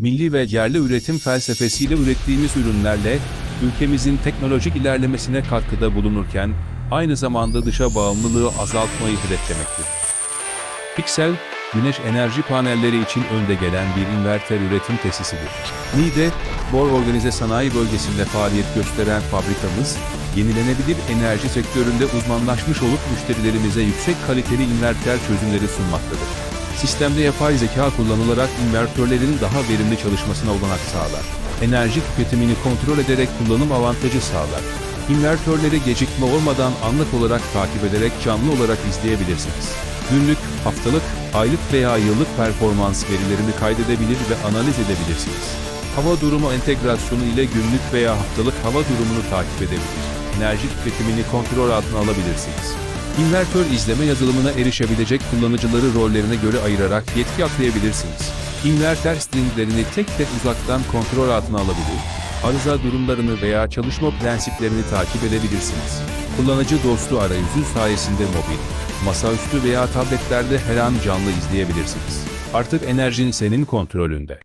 milli ve yerli üretim felsefesiyle ürettiğimiz ürünlerle ülkemizin teknolojik ilerlemesine katkıda bulunurken aynı zamanda dışa bağımlılığı azaltmayı hedeflemektedir. Pixel, güneş enerji panelleri için önde gelen bir inverter üretim tesisidir. Niğde, Bor Organize Sanayi Bölgesi'nde faaliyet gösteren fabrikamız, yenilenebilir enerji sektöründe uzmanlaşmış olup müşterilerimize yüksek kaliteli inverter çözümleri sunmaktadır. Sistemde yapay zeka kullanılarak invertörlerin daha verimli çalışmasına olanak sağlar. Enerji tüketimini kontrol ederek kullanım avantajı sağlar. İnvertörleri gecikme olmadan anlık olarak takip ederek canlı olarak izleyebilirsiniz. Günlük, haftalık, aylık veya yıllık performans verilerini kaydedebilir ve analiz edebilirsiniz. Hava durumu entegrasyonu ile günlük veya haftalık hava durumunu takip edebilir. Enerji tüketimini kontrol altına alabilirsiniz. İnvertör izleme yazılımına erişebilecek kullanıcıları rollerine göre ayırarak yetki aklayabilirsiniz. İnverter stringlerini tek tek uzaktan kontrol altına alabilir. Arıza durumlarını veya çalışma prensiplerini takip edebilirsiniz. Kullanıcı dostu arayüzü sayesinde mobil, masaüstü veya tabletlerde her an canlı izleyebilirsiniz. Artık enerjin senin kontrolünde.